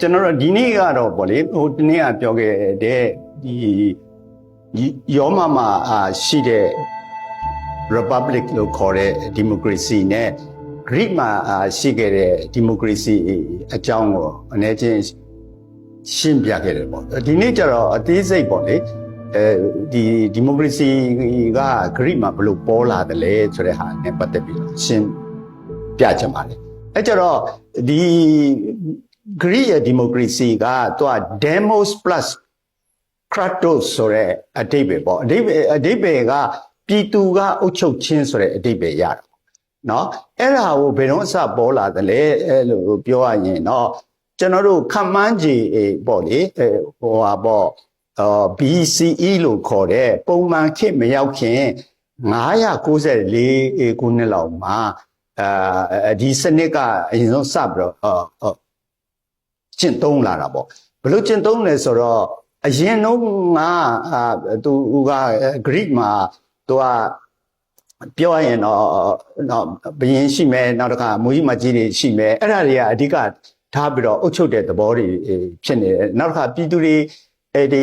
ကျွန်တော်တို့ဒီနေ့ကတော့ဗောလေဟိုဒီနေ့ကပြောခဲ့တဲ့ဒီဒီယောမမှာအာရှိတဲ့ republic လို့ခေါ်တဲ့ democracy နဲ့ Greek မှာအာရှိခဲ့တဲ့ democracy အကြောင်းကိုအနေချင်းရှင်းပြခဲ့တယ်ပေါ့ဒီနေ့ကျတော့အသေးစိတ်ပေါ့လေအဲဒီ democracy က Greek မှာဘယ်လိုပေါ်လာတယ်လဲဆိုတဲ့ဟာနဲ့ပတ်သက်ပြီးတော့ရှင်းပြချင်ပါတယ်အဲကြတော့ဒီ Greek ရဲ့ democracy ကသူက demos plus kratos ဆိုတဲ့အဓိပ္ပာယ်ပေါ့အဓိပ္ပာယ်အဓိပ္ပာယ်ကပြည်သူကအုပ်ချုပ်ခြင်းဆိုတဲ့အဓိပ္ပာယ်ရတာပေါ့နော်အဲ့ဒါကိုဘယ်တော့အစပေါ်လာသလဲအဲ့လိုပြောရရင်တော့ကျွန်တော်တို့ခန့်မှန်းခြေပေါ့လေဟိုဟာပေါ့အော် BCE လို့ခေါ်တဲ့ပုံမှန်ခေတ်မရောက်ခင်994ခုနှစ်လောက်မှာအာဒီစနစ်ကအရင်ဆုံးစပြီးတော့အော် ကျင့်သုံးလာတာပေါ့ဘယ်လိုကျင့်သုံးလဲဆိုတော့အရင်တော့ကအာသူက Greek မှာသူကပြောရရင်တော့တော့ဘယင်းရှိမယ်နောက်တစ်ခါမူကြီးမကြီးတွေရှိမယ်အဲ့ဒါတွေကအဓိကထားပြီးတော့အုပ်ချုပ်တဲ့သဘောတွေဖြစ်နေတယ်နောက်တစ်ခါပြည်သူတွေအဲ့ဒီ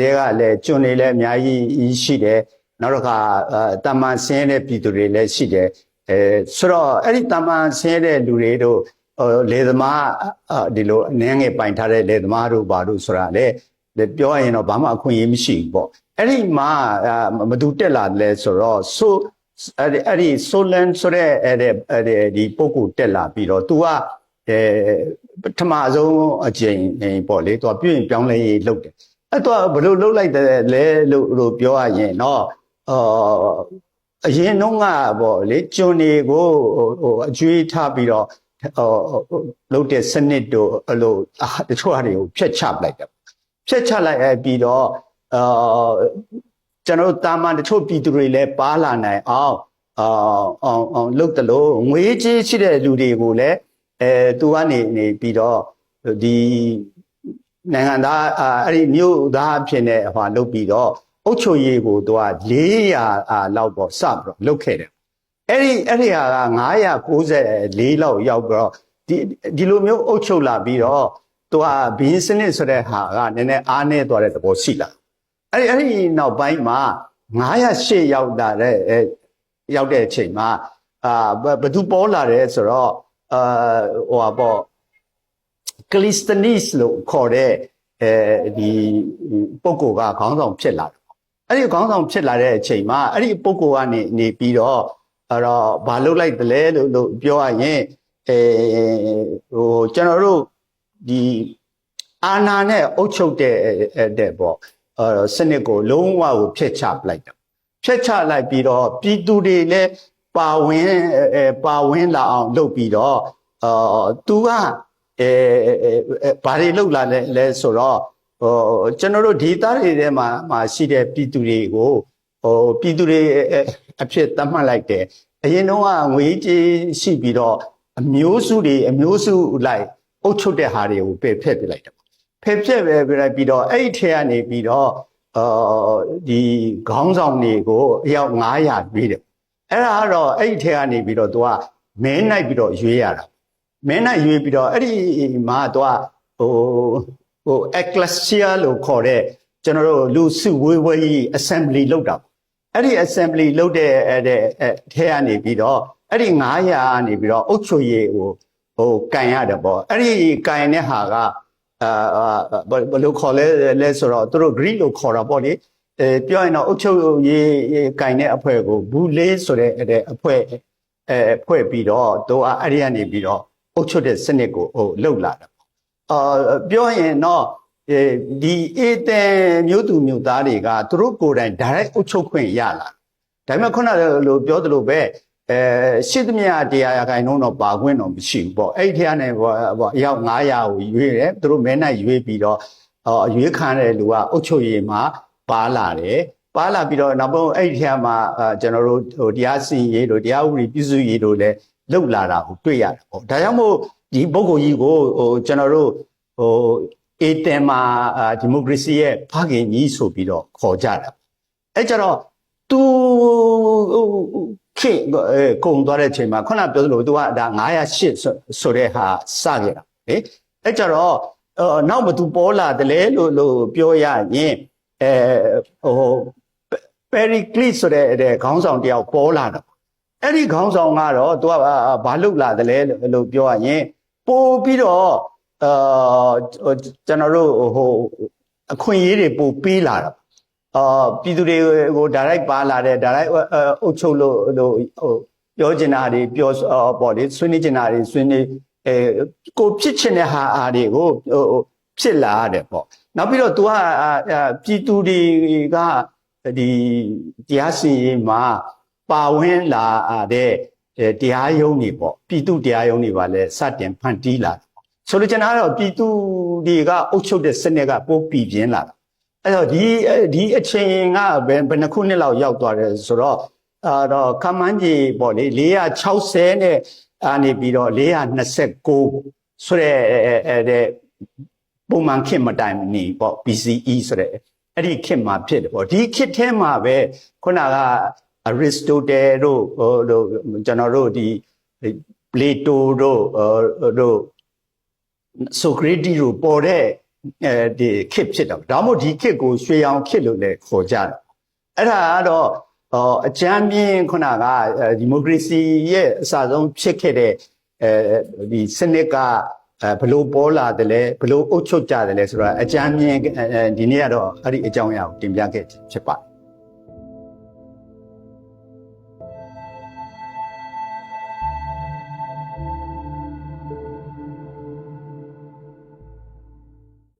တွေကလည်းကျွန်းတွေလည်းအများကြီးရှိတယ်နောက်တစ်ခါတာမန်ဆင်းတဲ့ပြည်သူတွေလည်းရှိတယ်အဲဆိုတော့အဲ့ဒီတာမန်ဆင်းတဲ့လူတွေတို့ လေသမားဒီလိုအနှဲငယ်ပိုင်ထားတဲ့လေသမားတို့ဘာတို့ဆိုတာလေပြောရရင်တော့ဘာမှအခွင့်အရေးမရှိဘူးပေါ့အဲ့ဒီမှာမတူတက်လာတယ်လဲဆိုတော့ဆိုအဲ့ဒီအဲ့ဒီဆိုလန်ဆိုတဲ့အဲ့ဒီအဲ့ဒီပုံကိုတက်လာပြီးတော့ तू ကအဲပထမဆုံးအကျင့်ပေါ့လေ तू ပြုရင်ပြောင်းလဲရေးလုပ်တယ်အဲ့ तू ဘယ်လိုလုပ်လိုက်တယ်လဲလို့ပြောရရင်တော့အော်အရင်တော့ကပေါ့လေကျွန်းတွေကိုဟိုအကျွေးထားပြီးတော့ဟို လုတ်တဲ့စနစ်တို့အဲ့လိုတချို့ဟာတွေကိုဖျက်ချပလိုက်တယ်ဖျက်ချလိုက်ပြီးတော့အာကျွန်တော်တို့တာမန်တချို့ပြည်သူတွေလည်းပါလာနိုင်အောင်အာအောင်အောင်လုတ်တယ်လို့ငွေကြေးရှိတဲ့လူတွေကိုလည်းအဲသူကနေနေပြီးတော့ဒီနိုင်ငံသားအဲ့ဒီမြို့သားအဖြစ်နဲ့ဟိုလုတ်ပြီးတော့အုတ်ချုပ်ရေးကိုသူက400လောက်ပေါ့စပြီးတော့လုတ်ခဲ့တယ် အဲ့ဒီအဲ့ဒီဟာက994လောက်ရောက်ပြီးတော့ဒီဒီလိုမျိုးအုတ်ချုပ်လာပြီးတော့သူကဘင်းစနစ်ဆိုတဲ့ဟာကနည်းနည်းအားနည်းသွားတဲ့သဘောရှိလာအဲ့ဒီအဲ့ဒီနောက်ပိုင်းမှာ908ရောက်လာတဲ့ရောက်တဲ့အချိန်မှာအာဘသူပေါ်လာတယ်ဆိုတော့အာဟိုပါပေါ့ကလစ်တနီစ်လို့ခေါ်တဲ့အဲဒီပုဂ္ဂိုလ်ကခေါင်းဆောင်ဖြစ်လာတယ်အဲ့ဒီခေါင်းဆောင်ဖြစ်လာတဲ့အချိန်မှာအဲ့ဒီပုဂ္ဂိုလ်ကနေနေပြီးတော့ အဲ့တော့ဘာလုပ်လိုက်တယ်လဲလို့လို့ပြောရရင်အဲဟိုကျွန်တော်တို့ဒီအာနာနဲ့အုပ်ချုပ်တဲ့တဲ့ပေါ့အဲစနစ်ကိုလုံးဝကိုဖျက်ချပလိုက်တယ်ဖျက်ချလိုက်ပြီးတော့ပြည်သူတွေလည်းပါဝင်အဲပါဝင်လာအောင်လုပ်ပြီးတော့အာသူကအဲဘာတွေလုပ်လာလဲလဲဆိုတော့ဟိုကျွန်တော်တို့ဒေသတွေထဲမှာမှာရှိတဲ့ပြည်သူတွေကို ဟိုပြည်သူတွေအဖြစ်သတ်မှတ်လိုက်တယ်အရင်တော့ငွေကြီးရှိပြီးတော့အမျိုးစုတွေအမျိုးစုလိုက်အုပ်ချုပ်တဲ့ဟာတွေကိုပယ်ဖျက်ပြလိုက်တယ်ဖယ်ဖျက်ပဲပြလိုက်ပြီးတော့အဲ့ဒီထဲကနေပြီးတော့အာဒီခေါင်းဆောင်တွေကိုအယောက်900ပြေးတယ်အဲ့ဒါကတော့အဲ့ဒီထဲကနေပြီးတော့သူကမဲနိုင်ပြီးတော့ရွေးရတာမဲနိုင်ရွေးပြီးတော့အဲ့ဒီမှာသူကဟိုဟို ecclesia လို့ခေါ်တဲ့ကျွန်တော်တို့လူစုဝေးဝေးကြီး assembly လုပ်တာ အဲ့ဒီ assembly လုပ်တဲ့အဲ့တဲ့ထဲကနေပြီးတော့အဲ့ဒီ900ကနေပြီးတော့အုတ်ချွေရေးဟိုဟိုကန်ရတယ်ပေါ့အဲ့ဒီကန်တဲ့ဟာကအာဘယ်လိုခေါ်လဲလဲဆိုတော့သူတို့ Greek လို့ခေါ်တာပေါ့လေအဲပြောရင်တော့အုတ်ချုပ်ရေးကန်တဲ့အဖွဲ့ကိုဘူးလေးဆိုတဲ့အဲ့အဖွဲ့အဲဖွဲ့ပြီးတော့သူကအဲ့ဒီကနေပြီးတော့အုတ်ချုပ်တဲ့စနစ်ကိုဟိုလှုပ်လာတာပေါ့အာပြောရင်တော့ ဒီအေတန်မျိုးသူမျိုးသားတွေကသူတို့ကိုယ်တိုင် direct အုပ်ချုပ်ခွင့်ရလာဒါပေမဲ့ခုနကလိုပြောသလိုပဲအဲရှစ်သမျှတရားရခိုင်နှုန်းတော့ပါခွင့်တော့မရှိဘူးပေါ့အဲ့ဒီထဲကနေပေါ့အယောက်900ကိုရွေးတယ်သူတို့မဲနိုင်ရွေးပြီးတော့အရွေးခံတဲ့လူကအုတ်ချုပ်ရေးမှာပါလာတယ်ပါလာပြီးတော့နောက်ဆုံးအဲ့ဒီထဲမှာကျွန်တော်တို့ဟိုတရားစီရင်တို့တရားဥပဒေပြုစုရေးတို့လည်းလှုပ်လာတာကိုတွေ့ရတယ်ပေါ့ဒါကြောင့်မို့ဒီပုဂ္ဂိုလ်ကြီးကိုဟိုကျွန်တော်တို့ဟို အေတန်မှာဒီမိုကရေစီရဲ့ဖခင်ကြီးဆိုပြီးတော့ခေါ်ကြတာအဲ့ကြတော့သူခေကုံသွားတဲ့အချိန်မှာခုနပြောသလိုသူကဒါ908ဆိုတဲ့ဟာစခဲ့တာလေအဲ့ကြတော့အော်နောက်မသူပေါ်လာတယ်လေလို့လို့ပြောရရင်အဲဟိုပယ်ရီကလစ်ဆိုတဲ့တဲ့ခေါင်းဆောင်တယောက်ပေါ်လာတော့အဲ့ဒီခေါင်းဆောင်ကတော့သူကဘာလုပ်လာတယ်လဲလို့ပြောရရင်ပို့ပြီးတော့ အာကျွန်တော်တို့ဟိုအခွင့်အရေးတွေပို့ပေးလာတာအာပြည်သူတွေကိုဒါရိုက်ပါလာတဲ့ဒါရိုက်အုပ်ချုပ်လို့လို့ဟိုပြောချင်တာတွေပြောပေါ့လေဆွေးနွေးချင်တာတွေဆွေးနွေးအဲကိုဖြစ်ချင်တဲ့ဟာအားတွေကိုဟိုဖြစ်လာရတယ်ပေါ့နောက်ပြီးတော့ तू ကပြည်သူတွေကဒီတရားစီရင်မှာပါဝင်လာတဲ့တရားရုံးတွေပေါ့ပြည်သူတရားရုံးတွေပါလဲစတင်ဖန်တီးလာတယ် ဆိုလိုချင်တာကတော့ပြည်သူတွေကအုပ်ချုပ်တဲ့စနစ်ကပိုးပြည်ပြင်းလာတာအဲ့တော့ဒီဒီအချိန်ကဘယ်ဘယ်နှခုနှစ်လောက်ရောက်သွားတယ်ဆိုတော့အာတော့ခမန်းကြီးပေါ့လေ460နဲ့အာနေပြီးတော့429ဆိုတဲ့တဲ့ပုံမှန်ခေတ်မတိုင်နေပေါ့ BCE ဆိုတဲ့အဲ့ဒီခေတ်မှာဖြစ်တယ်ပေါ့ဒီခေတ်ထဲမှာပဲခုနက Aristotle တို့ဟိုတို့ကျွန်တော်တို့ဒီ Plato တို့တို့ Socrates တို့ပေါ်တဲ့အဲဒီခေတ်ဖြစ်တော့ဒါမှမဟုတ်ဒီခေတ်ကိုရွှေရောင်ခေတ်လို့လည်းခေါ်ကြတယ်အဲ့ဒါကတော့အကြမ်းပြင်းခုနကဒီမိုကရေစီရဲ့အစဆုံးဖြစ်ခဲ့တဲ့အဲဒီစနစ်ကဘလို့ပေါ်လာတယ်လဲဘလို့အုပ်ချုပ်ကြတယ်လဲဆိုတော့အကြမ်းမြင်ဒီနေ့ကတော့အဲ့ဒီအကြောင်းအရာကိုတင်ပြခဲ့ဖြစ်ပါတယ်